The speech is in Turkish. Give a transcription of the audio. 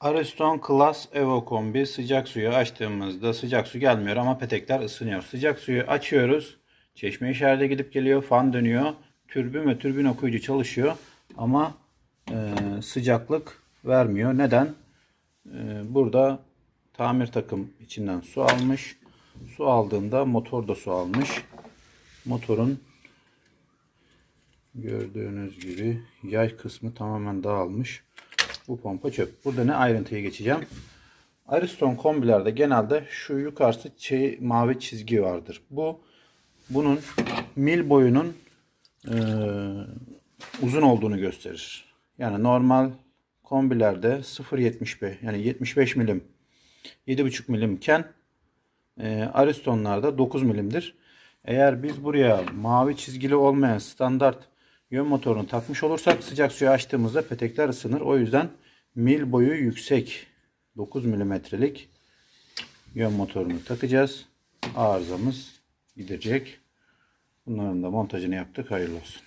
Ariston Class Evo Kombi sıcak suyu açtığımızda sıcak su gelmiyor ama petekler ısınıyor. Sıcak suyu açıyoruz. Çeşme işarete gidip geliyor. Fan dönüyor. Türbün ve türbün okuyucu çalışıyor. Ama e, sıcaklık vermiyor. Neden? E, burada tamir takım içinden su almış. Su aldığında motor da su almış. Motorun gördüğünüz gibi yay kısmı tamamen dağılmış. Bu pompa çöp. Burada ne ayrıntıya geçeceğim. Ariston kombilerde genelde şu yukarısı çi- mavi çizgi vardır. Bu bunun mil boyunun e, uzun olduğunu gösterir. Yani normal kombilerde 0.75 yani 75 milim 7.5 milimken e, Aristonlarda 9 milimdir. Eğer biz buraya mavi çizgili olmayan standart yön motorunu takmış olursak sıcak suyu açtığımızda petekler ısınır. O yüzden mil boyu yüksek 9 milimetrelik yön motorunu takacağız. Arızamız gidecek. Bunların da montajını yaptık. Hayırlı olsun.